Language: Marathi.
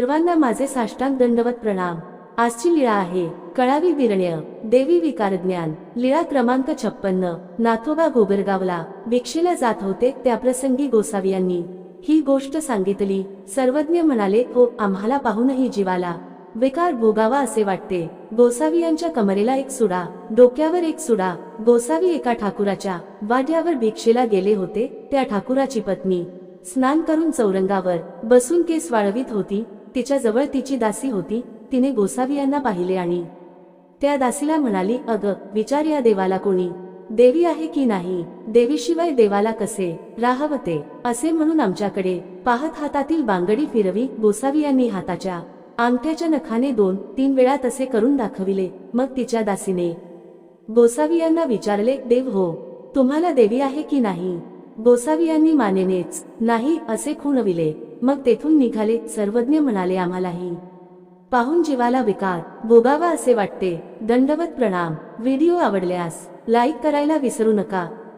सर्वांना माझे साष्टांग दंडवत प्रणाम. आजची लीळा आहे. कळावी विरण्य. देवी विकारज्ञान. लीळा क्रमांक छप्पन्न. नाथोबा गोबरगावला भिक्षेला जात होते त्या प्रसंगी गोसावी यांनी. ही गोष्ट सांगितली. सर्वज्ञ म्हणाले हो आम्हाला पाहूनही जीवाला विकार भोगावा असे वाटते. गोसावी यांच्या कमरेला एक सुडा डोक्यावर एक सुडा. गोसावी एका ठाकुराच्या वाड्यावर भिक्षेला गेले होते. त्या ठाकुराची पत्नी स्नान करून चौरंगावर बसून केस वाळवीत होती. तिच्या जवळ तिची दासी होती तिने गोसावी यांना पाहिले आणि त्या दासीला म्हणाली अग विचार या देवाला कोणी. देवी आहे की नाही? देवीशिवाय देवाला कसे राहवते असे म्हणून आमच्याकडे पाहत हातातील बांगडी फिरवी गोसावी यांनी हाताच्या अंगठ्याच्या नखाने दोन तीन वेळा तसे करून दाखविले. मग तिच्या दासीने गोसावी यांना विचारले देव हो तुम्हाला देवी आहे की नाही? गोसावियांनी मानेनेच नाही असे खुणविले मग तेथून निघाले सर्वज्ञ म्हणाले आम्हालाही. पाहून जीवाला विकार भोगावा असे वाटते. दंडवत प्रणाम व्हिडिओ आवडल्यास लाईक करायला विसरू नका.